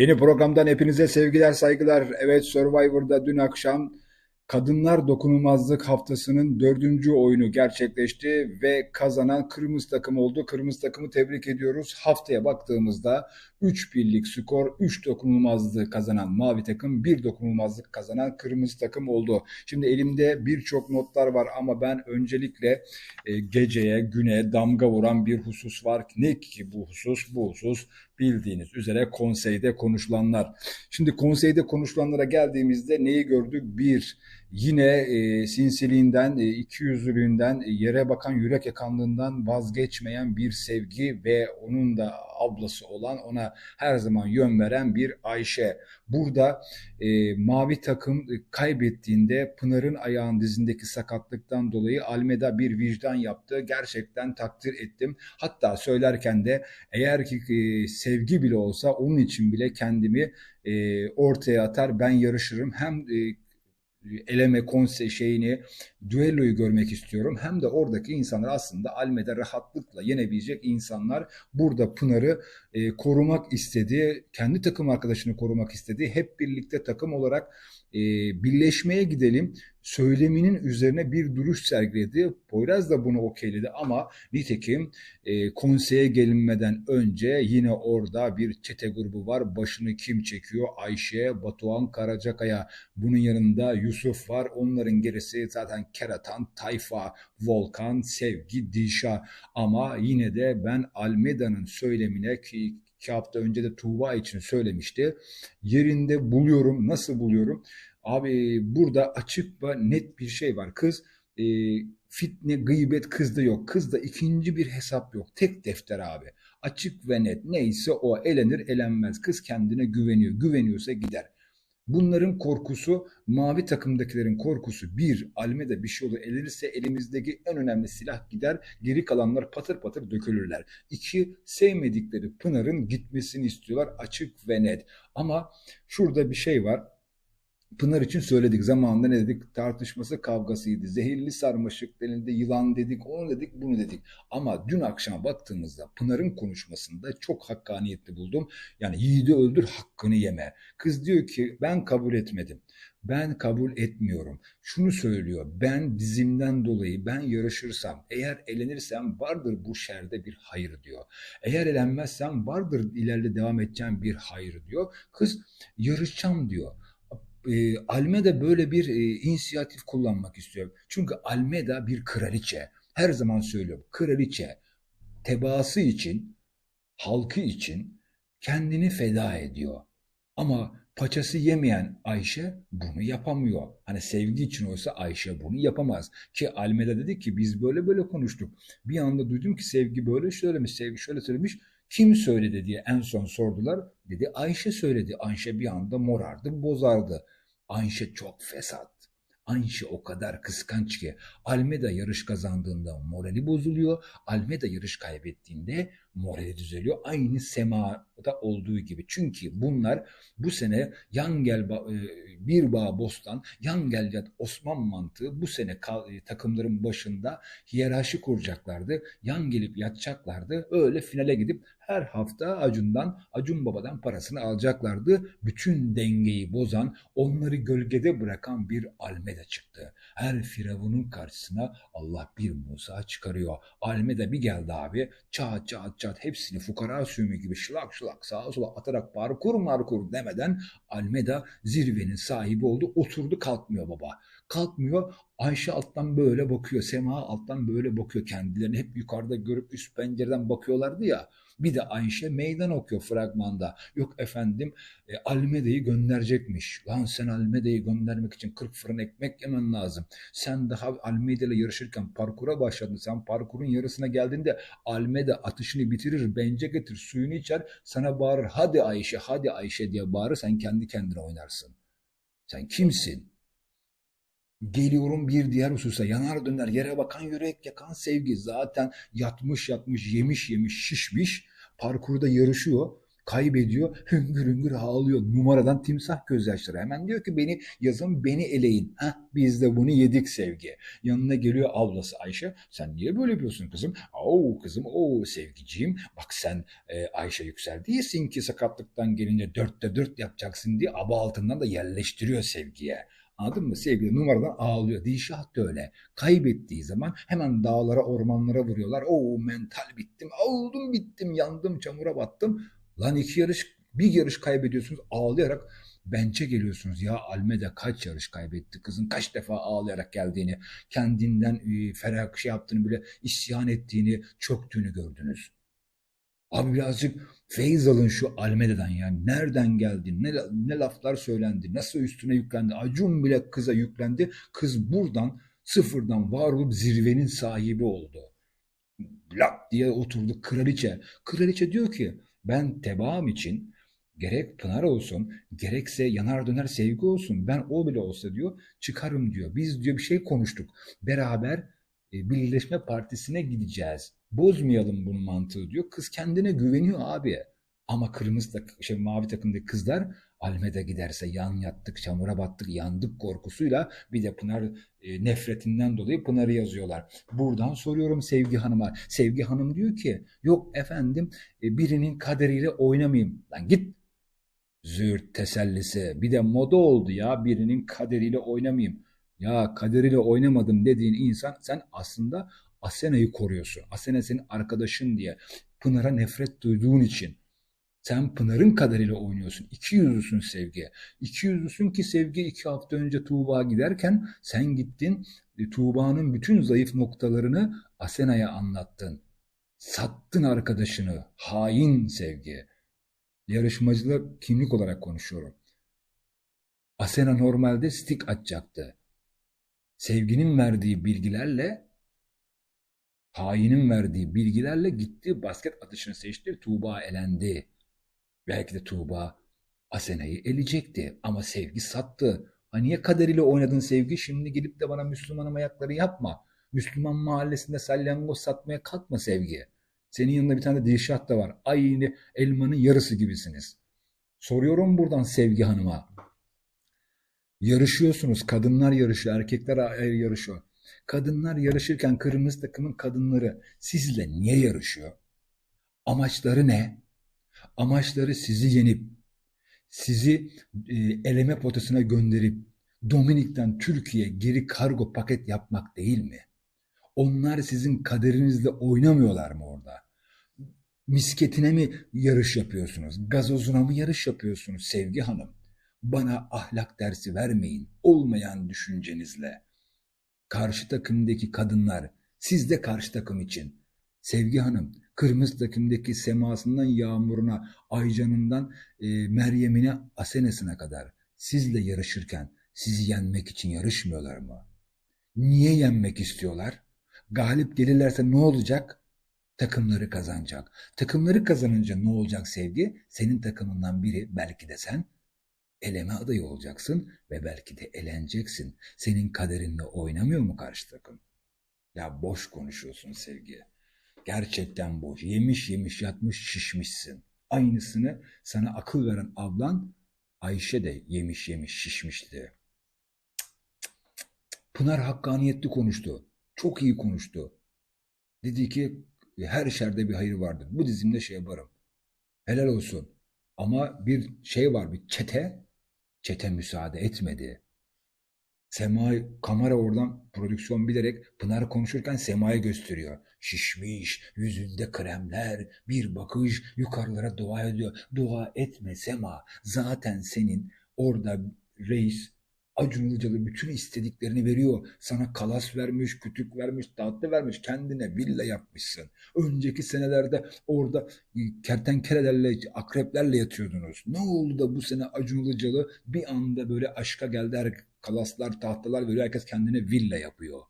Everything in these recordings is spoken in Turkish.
Yeni programdan hepinize sevgiler, saygılar. Evet Survivor'da dün akşam Kadınlar Dokunulmazlık Haftası'nın dördüncü oyunu gerçekleşti ve kazanan kırmızı takım oldu. Kırmızı takımı tebrik ediyoruz. Haftaya baktığımızda 3 birlik skor, 3 dokunulmazlığı kazanan mavi takım, 1 dokunulmazlık kazanan kırmızı takım oldu. Şimdi elimde birçok notlar var ama ben öncelikle e, geceye, güne damga vuran bir husus var. Ne ki bu husus? Bu husus bildiğiniz üzere konseyde konuşulanlar. Şimdi konseyde konuşulanlara geldiğimizde neyi gördük? Bir, yine e, sinsiliğinden, e, ikiyüzlülüğünden, e, yere bakan yürek yakanlığından vazgeçmeyen bir sevgi ve onun da ablası olan ona her zaman yön veren bir Ayşe. Burada e, mavi takım e, kaybettiğinde Pınar'ın ayağın dizindeki sakatlıktan dolayı Almeda bir vicdan yaptı. Gerçekten takdir ettim. Hatta söylerken de eğer ki e, sevgi bile olsa onun için bile kendimi e, ortaya atar ben yarışırım. Hem e, eleme konse şeyini düelloyu görmek istiyorum. Hem de oradaki insanlar aslında Almeda rahatlıkla yenebilecek insanlar. Burada Pınar'ı e, korumak istedi. Kendi takım arkadaşını korumak istedi. Hep birlikte takım olarak e, birleşmeye gidelim söyleminin üzerine bir duruş sergiledi. Poyraz da bunu okeyledi ama nitekim e, konseye gelinmeden önce yine orada bir çete grubu var. Başını kim çekiyor? Ayşe, Batuhan, Karacakaya. Bunun yanında Yusuf var. Onların gerisi zaten Keratan, Tayfa, Volkan, Sevgi, Dişa. Ama yine de ben Almeda'nın söylemine ki iki hafta önce de Tuğba için söylemişti. Yerinde buluyorum. Nasıl buluyorum? Abi burada açık ve net bir şey var. Kız e, fitne, gıybet kızda yok. Kızda ikinci bir hesap yok. Tek defter abi. Açık ve net. Neyse o elenir elenmez. Kız kendine güveniyor. Güveniyorsa gider. Bunların korkusu, mavi takımdakilerin korkusu bir, Almeda bir şey olur, elenirse elimizdeki en önemli silah gider, geri kalanlar patır patır dökülürler. İki, sevmedikleri Pınar'ın gitmesini istiyorlar açık ve net. Ama şurada bir şey var, Pınar için söyledik zamanında ne dedik tartışması kavgasıydı. Zehirli sarmaşık denildi yılan dedik onu dedik bunu dedik. Ama dün akşam baktığımızda Pınar'ın konuşmasında çok hakkaniyetli buldum. Yani yiğidi öldür hakkını yeme. Kız diyor ki ben kabul etmedim. Ben kabul etmiyorum. Şunu söylüyor. Ben dizimden dolayı ben yarışırsam, eğer elenirsem vardır bu şerde bir hayır diyor. Eğer elenmezsem vardır ileride devam edeceğim bir hayır diyor. Kız yarışacağım diyor e, Almeda böyle bir e, inisiyatif kullanmak istiyor. Çünkü Almeda bir kraliçe. Her zaman söylüyorum. Kraliçe tebaası için, halkı için kendini feda ediyor. Ama paçası yemeyen Ayşe bunu yapamıyor. Hani sevgi için olsa Ayşe bunu yapamaz. Ki Almeda dedi ki biz böyle böyle konuştuk. Bir anda duydum ki sevgi böyle söylemiş, sevgi şöyle söylemiş. Kim söyledi diye en son sordular. Dedi Ayşe söyledi. Ayşe bir anda morardı, bozardı. Ayşe çok fesat. Ayşe o kadar kıskanç ki Almeda yarış kazandığında morali bozuluyor. Almeda yarış kaybettiğinde morali düzeliyor. Aynı Sema'da olduğu gibi. Çünkü bunlar bu sene Yangel e, bir bağ bostan, Yangel Osman mantığı bu sene e, takımların başında hiyerarşi kuracaklardı. Yan gelip yatacaklardı. Öyle finale gidip her hafta Acun'dan, Acun Baba'dan parasını alacaklardı. Bütün dengeyi bozan, onları gölgede bırakan bir Almeda çıktı. Her firavunun karşısına Allah bir Musa çıkarıyor. Almeda bir geldi abi. Çat çat çat hepsini fukara sümü gibi şılak şılak sağa sola atarak parkur markur demeden Almeda zirvenin sahibi oldu. Oturdu kalkmıyor baba. Kalkmıyor. Ayşe alttan böyle bakıyor. Sema alttan böyle bakıyor. Kendilerini hep yukarıda görüp üst pencereden bakıyorlardı ya. Bir de Ayşe meydan okuyor fragmanda. Yok efendim e, Almeda'yı gönderecekmiş. Lan sen Almeda'yı göndermek için 40 fırın ekmek yemen lazım. Sen daha Almeda ile yarışırken parkura başladın. Sen parkurun yarısına geldiğinde Almeda atışını bitirir, bence getir, suyunu içer. Sana bağırır hadi Ayşe, hadi Ayşe diye bağırır. Sen kendi kendine oynarsın. Sen kimsin? Geliyorum bir diğer hususa yanar döner yere bakan yürek yakan sevgi zaten yatmış yatmış yemiş yemiş şişmiş parkurda yarışıyor Kaybediyor. Hüngür hüngür ağlıyor. Numaradan timsah gözyaşları. Hemen diyor ki beni yazın beni eleyin. Heh, biz de bunu yedik sevgi. Yanına geliyor ablası Ayşe. Sen niye böyle yapıyorsun kızım? Oo kızım o sevgiciğim. Bak sen e, Ayşe Yüksel değilsin ki sakatlıktan gelince dörtte dört yapacaksın diye aba altından da yerleştiriyor sevgiye. Anladın mı? Sevgili numaradan ağlıyor. Dişah da öyle. Kaybettiği zaman hemen dağlara, ormanlara vuruyorlar. Oo mental bittim, oldum bittim, yandım, çamura battım. Lan iki yarış, bir yarış kaybediyorsunuz ağlayarak bençe geliyorsunuz. Ya Almeda kaç yarış kaybetti? Kızın kaç defa ağlayarak geldiğini, kendinden e, şey yaptığını bile isyan ettiğini, çöktüğünü gördünüz. Abi birazcık feyiz alın şu Almeda'dan yani. Nereden geldi, ne, ne laflar söylendi, nasıl üstüne yüklendi. Acun bile kıza yüklendi. Kız buradan sıfırdan var olup zirvenin sahibi oldu. Lak diye oturdu kraliçe. Kraliçe diyor ki ben tebaam için gerek Pınar olsun gerekse yanar döner sevgi olsun ben o bile olsa diyor çıkarım diyor. Biz diyor bir şey konuştuk. Beraber e, Birleşme Partisi'ne gideceğiz. Bozmayalım bunun mantığı diyor. Kız kendine güveniyor abi. Ama kırmızı tak şey, mavi takımdaki kızlar Almeda giderse yan yattık, çamura battık, yandık korkusuyla bir de Pınar e, nefretinden dolayı Pınar'ı yazıyorlar. Buradan soruyorum Sevgi Hanım'a. Sevgi Hanım diyor ki yok efendim e, birinin kaderiyle oynamayayım. Lan git. Züğürt tesellisi. Bir de moda oldu ya birinin kaderiyle oynamayayım. Ya kaderiyle oynamadım dediğin insan sen aslında Asena'yı koruyorsun. Asena senin arkadaşın diye. Pınar'a nefret duyduğun için. Sen Pınar'ın kaderiyle oynuyorsun. İki yüzlüsün sevgi. İki yüzlüsün ki sevgi iki hafta önce Tuğba giderken sen gittin e, Tuğba'nın bütün zayıf noktalarını Asena'ya anlattın. Sattın arkadaşını. Hain sevgi. Yarışmacılar kimlik olarak konuşuyorum. Asena normalde stik atacaktı. Sevginin verdiği bilgilerle hainin verdiği bilgilerle gitti basket atışını seçti. Tuğba elendi. Belki de Tuğba Asena'yı elecekti ama sevgi sattı. Ha niye kaderiyle oynadın sevgi? Şimdi gelip de bana Müslümanım ayakları yapma. Müslüman mahallesinde salyangoz satmaya kalkma sevgi. Senin yanında bir tane de Dilşat da var. Aynı elmanın yarısı gibisiniz. Soruyorum buradan Sevgi Hanım'a. Yarışıyorsunuz. Kadınlar yarışıyor. Erkekler ayrı yarışıyor. Kadınlar yarışırken kırmızı takımın kadınları sizle niye yarışıyor? Amaçları ne? Amaçları sizi yenip, sizi e, eleme potasına gönderip, Dominik'ten Türkiye geri kargo paket yapmak değil mi? Onlar sizin kaderinizle oynamıyorlar mı orada? Misketine mi yarış yapıyorsunuz? Gazozuna mı yarış yapıyorsunuz Sevgi Hanım? Bana ahlak dersi vermeyin olmayan düşüncenizle. Karşı takımdaki kadınlar, siz de karşı takım için. Sevgi Hanım, kırmızı takımdaki semasından yağmuruna, Aycan'ından e, Meryem'ine, Asenes'ine kadar sizle yarışırken sizi yenmek için yarışmıyorlar mı? Niye yenmek istiyorlar? Galip gelirlerse ne olacak? Takımları kazanacak. Takımları kazanınca ne olacak sevgi? Senin takımından biri belki de sen eleme adayı olacaksın ve belki de eleneceksin. Senin kaderinle oynamıyor mu karşı takım? Ya boş konuşuyorsun sevgi. Gerçekten boş. Yemiş yemiş yatmış şişmişsin. Aynısını sana akıl veren ablan Ayşe de yemiş yemiş şişmişti. Pınar hakkaniyetli konuştu. Çok iyi konuştu. Dedi ki her şerde bir hayır vardır. Bu dizimde şey yaparım. Helal olsun. Ama bir şey var bir çete. Çete müsaade etmedi. Sema kamera oradan prodüksiyon bilerek Pınar konuşurken Sema'yı gösteriyor. Şişmiş, yüzünde kremler, bir bakış yukarılara dua ediyor. Dua etme Sema. Zaten senin orada reis Acun Ilıcalı bütün istediklerini veriyor. Sana kalas vermiş, kütük vermiş, tatlı vermiş. Kendine villa yapmışsın. Önceki senelerde orada e, kertenkelelerle, akreplerle yatıyordunuz. Ne oldu da bu sene Acun bir anda böyle aşka geldi. Her kalaslar, tahtalar veriyor. Herkes kendine villa yapıyor.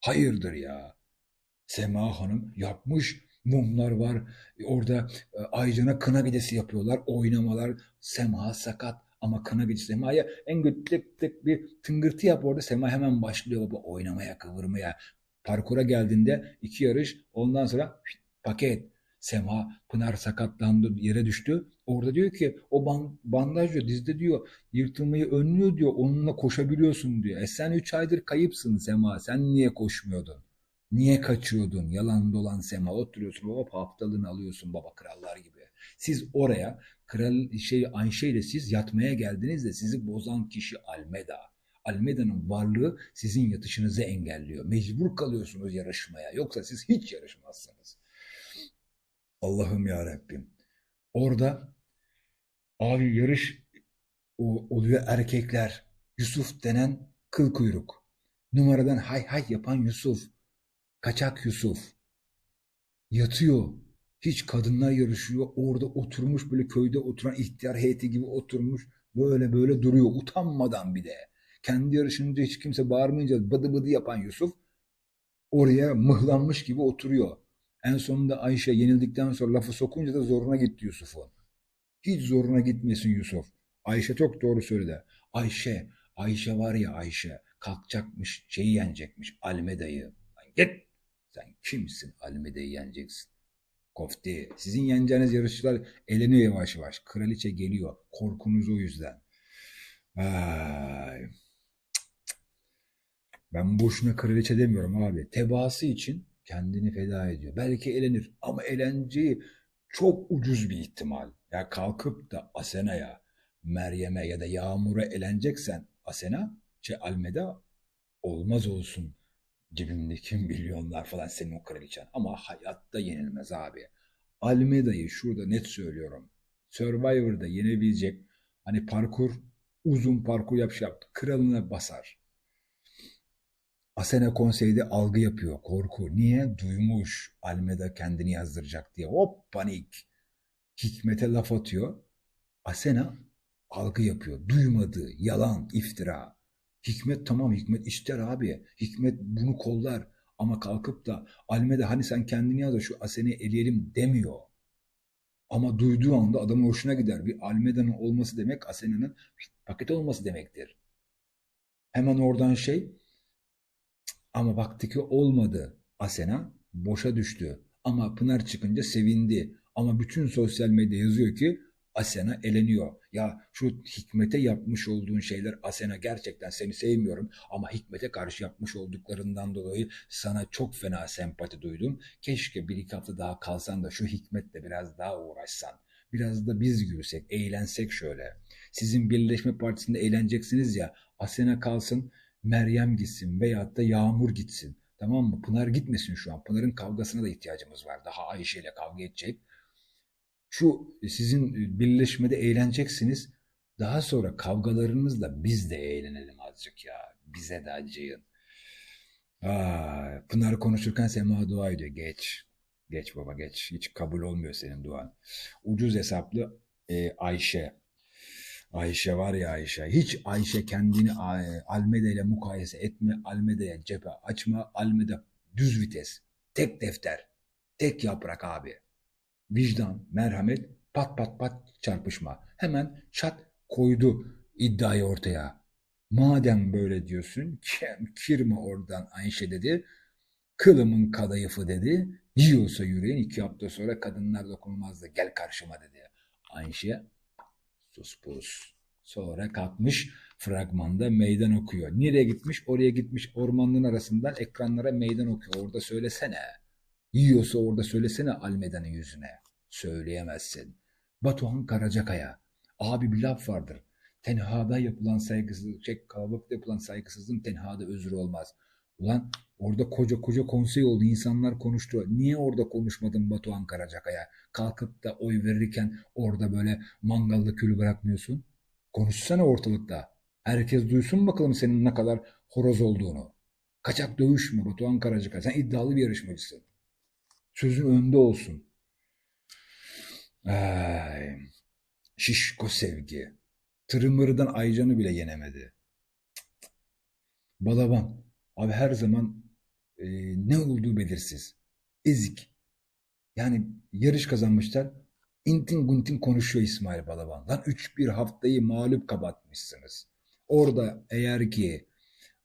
Hayırdır ya. Sema Hanım yapmış. Mumlar var. Orada e, Aycan'a kına gecesi yapıyorlar. Oynamalar. Sema sakat. Ama kına gecesi Sema'ya en kötü tık bir tıngırtı yap orada. Sema hemen başlıyor baba oynamaya, kıvırmaya. Parkura geldiğinde iki yarış ondan sonra paket. Sema Pınar sakatlandı yere düştü. Orada diyor ki o ban- bandaj diyor dizde diyor yırtılmayı önlüyor diyor onunla koşabiliyorsun diyor. E sen 3 aydır kayıpsın Sema sen niye koşmuyordun? Niye kaçıyordun? Yalan dolan Sema oturuyorsun hop haftalığını alıyorsun baba krallar gibi. Siz oraya kral şey Ayşe ile siz yatmaya geldiniz de sizi bozan kişi Almeda. Almeda'nın varlığı sizin yatışınızı engelliyor. Mecbur kalıyorsunuz yarışmaya. Yoksa siz hiç yarışmazsınız. Allah'ım ya Rabbim. Orada abi yarış oluyor erkekler. Yusuf denen kıl kuyruk. Numaradan hay hay yapan Yusuf. Kaçak Yusuf. Yatıyor. Hiç kadınlar yarışıyor. Orada oturmuş böyle köyde oturan ihtiyar heyeti gibi oturmuş. Böyle böyle duruyor. Utanmadan bir de. Kendi yarışınca hiç kimse bağırmayınca bıdı bıdı yapan Yusuf oraya mıhlanmış gibi oturuyor. En sonunda Ayşe yenildikten sonra lafı sokunca da zoruna gitti Yusuf'un. Hiç zoruna gitmesin Yusuf. Ayşe çok doğru söyledi. Ayşe, Ayşe var ya Ayşe kalkacakmış, şeyi yenecekmiş Almeda'yı. Git! Sen kimsin Almeda'yı yeneceksin? Kofti. Sizin yeneceğiniz yarışçılar eleniyor yavaş yavaş. Kraliçe geliyor. Korkunuz o yüzden. Ay. Ben boşuna kraliçe demiyorum abi. Tebaası için kendini feda ediyor. Belki elenir ama elenceyi çok ucuz bir ihtimal. Ya kalkıp da Asena'ya, Meryem'e ya da Yağmur'a eleneceksen Asena, şey Almeda olmaz olsun cebimdeki milyonlar falan senin o kraliçen. Ama hayatta yenilmez abi. Almeda'yı şurada net söylüyorum. Survivor'da yenebilecek hani parkur uzun parkur yapış yaptı. Kralına basar. Asena konseyde algı yapıyor. Korku. Niye? Duymuş. Almeda kendini yazdıracak diye. Hop panik. Hikmet'e laf atıyor. Asena algı yapıyor. Duymadığı, yalan, iftira. Hikmet tamam Hikmet ister abi. Hikmet bunu kollar. Ama kalkıp da Almeda hani sen kendini yaz da şu Asena'yı eleyelim demiyor. Ama duyduğu anda adamın hoşuna gider. Bir Almeda'nın olması demek Asena'nın paket olması demektir. Hemen oradan şey ama baktı ki olmadı. Asena boşa düştü. Ama Pınar çıkınca sevindi. Ama bütün sosyal medya yazıyor ki Asena eleniyor. Ya şu Hikmet'e yapmış olduğun şeyler Asena gerçekten seni sevmiyorum ama Hikmet'e karşı yapmış olduklarından dolayı sana çok fena sempati duydum. Keşke bir iki hafta daha kalsan da şu Hikmet'le biraz daha uğraşsan. Biraz da biz gülsek, eğlensek şöyle. Sizin Birleşme Partisi'nde eğleneceksiniz ya Asena kalsın, Meryem gitsin veyahut da Yağmur gitsin. Tamam mı? Pınar gitmesin şu an. Pınar'ın kavgasına da ihtiyacımız var. Daha Ayşe ile kavga edecek. Şu sizin birleşmede eğleneceksiniz. Daha sonra kavgalarınızla biz de eğlenelim azıcık ya. Bize de acıyın. Aa, Pınar konuşurken Sema dua ediyor. Geç. Geç baba geç. Hiç kabul olmuyor senin duan. Ucuz hesaplı e, Ayşe. Ayşe var ya Ayşe. Hiç Ayşe kendini e, Almeda ile mukayese etme. Almeda'ya cephe açma. Almeda düz vites. Tek defter. Tek yaprak abi. Vicdan, merhamet, pat pat pat çarpışma. Hemen çat koydu iddiayı ortaya. Madem böyle diyorsun, kirme oradan Ayşe dedi. Kılımın kadayıfı dedi. Yiyorsa yüreğin iki hafta sonra kadınlar dokunulmazdı. Gel karşıma dedi. Ayşe sus pus. Sonra kalkmış fragmanda meydan okuyor. Nereye gitmiş? Oraya gitmiş ormanlığın arasından ekranlara meydan okuyor. Orada söylesene. Yiyorsa orada söylesene Almeda'nın yüzüne. Söyleyemezsin. Batuhan Karacakaya. Abi bir laf vardır. Tenhada yapılan saygısızlık, şey, kalabalıkta yapılan saygısızlığın tenhada özür olmaz. Ulan orada koca koca konsey oldu. insanlar konuştu. Niye orada konuşmadın Batuhan Karacakaya? Kalkıp da oy verirken orada böyle mangalda külü bırakmıyorsun. Konuşsana ortalıkta. Herkes duysun bakalım senin ne kadar horoz olduğunu. Kaçak dövüşme Batuhan Karacakaya. Sen iddialı bir yarışmacısın. Sözün önde olsun. Ay, şişko sevgi. Tırmırıdan Aycan'ı bile yenemedi. Balaban. Abi her zaman e, ne olduğu belirsiz. Ezik. Yani yarış kazanmışlar. İntin guntin konuşuyor İsmail Balaban. Lan 3-1 haftayı mağlup kapatmışsınız. Orada eğer ki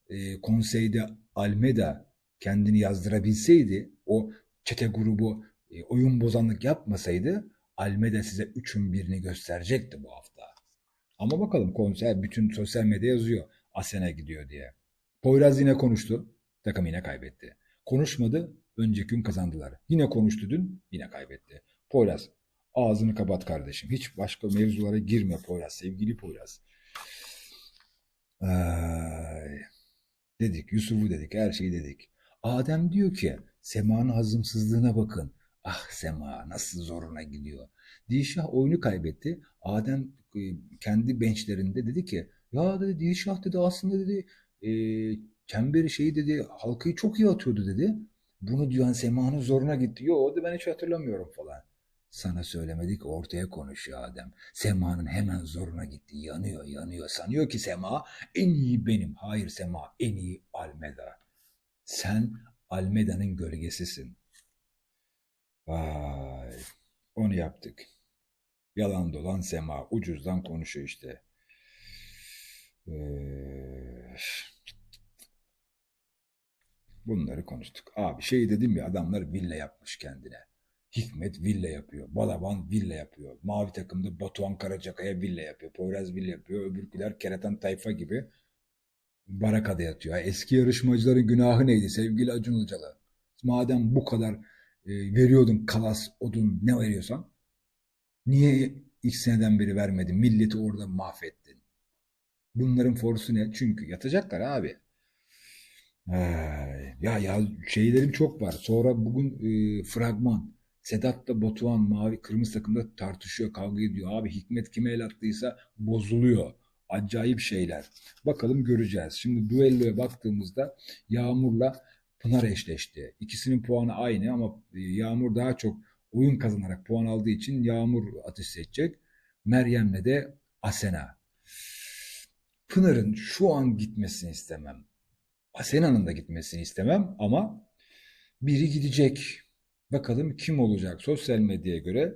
e, konseyde Almeda kendini yazdırabilseydi o çete grubu e, oyun bozanlık yapmasaydı Almeda size üçün birini gösterecekti bu hafta. Ama bakalım konser bütün sosyal medya yazıyor. Asena gidiyor diye. Poyraz yine konuştu. Takım yine kaybetti. Konuşmadı. Önceki gün kazandılar. Yine konuştu dün. Yine kaybetti. Poyraz ağzını kapat kardeşim. Hiç başka mevzulara girme Poyraz. Sevgili Poyraz. Ay. Dedik. Yusuf'u dedik. Her şeyi dedik. Adem diyor ki Sema'nın hazımsızlığına bakın. Ah Sema nasıl zoruna gidiyor. Dilşah oyunu kaybetti. Adem e, kendi benchlerinde dedi ki ya dedi Dilşah dedi aslında dedi e, çemberi şeyi dedi halkayı çok iyi atıyordu dedi. Bunu diyen Sema'nın zoruna gitti. Yo dedi ben hiç hatırlamıyorum falan. Sana söylemedik ortaya konuşuyor Adem. Sema'nın hemen zoruna gitti. Yanıyor yanıyor. Sanıyor ki Sema en iyi benim. Hayır Sema en iyi Almeda. Sen Almeda'nın gölgesisin. Vay. Onu yaptık. Yalan dolan Sema. Ucuzdan konuşuyor işte. Ee, bunları konuştuk. Abi şey dedim ya adamlar villa yapmış kendine. Hikmet villa yapıyor. Balaban villa yapıyor. Mavi takımda Batuhan Karacakaya villa yapıyor. Poyraz villa yapıyor. Öbürküler Keratan Tayfa gibi barakada yatıyor. Ya Eski yarışmacıların günahı neydi sevgili Acun Ilıcalı? Madem bu kadar e, veriyordun kalas, odun ne veriyorsan niye ilk seneden beri vermedin? Milleti orada mahvettin. Bunların forsu ne? Çünkü yatacaklar abi. Ay, ya ya şeylerim çok var. Sonra bugün e, fragman. Sedat'la Batuhan mavi kırmızı takımda tartışıyor, kavga ediyor. Abi Hikmet kime el attıysa bozuluyor. Acayip şeyler. Bakalım göreceğiz. Şimdi duelloya baktığımızda Yağmur'la Pınar eşleşti. İkisinin puanı aynı ama e, Yağmur daha çok oyun kazanarak puan aldığı için Yağmur atış seçecek. Meryem'le de Asena. Pınar'ın şu an gitmesini istemem. Asena'nın da gitmesini istemem ama biri gidecek. Bakalım kim olacak? Sosyal medyaya göre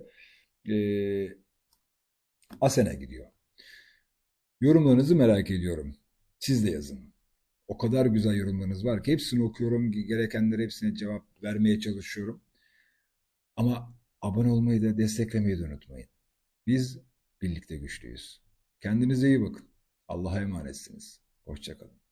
e, Asena gidiyor. Yorumlarınızı merak ediyorum. Siz de yazın. O kadar güzel yorumlarınız var ki hepsini okuyorum. Gerekenlere hepsine cevap vermeye çalışıyorum. Ama abone olmayı da desteklemeyi de unutmayın. Biz birlikte güçlüyüz. Kendinize iyi bakın. Allah'a emanetsiniz. Hoşçakalın.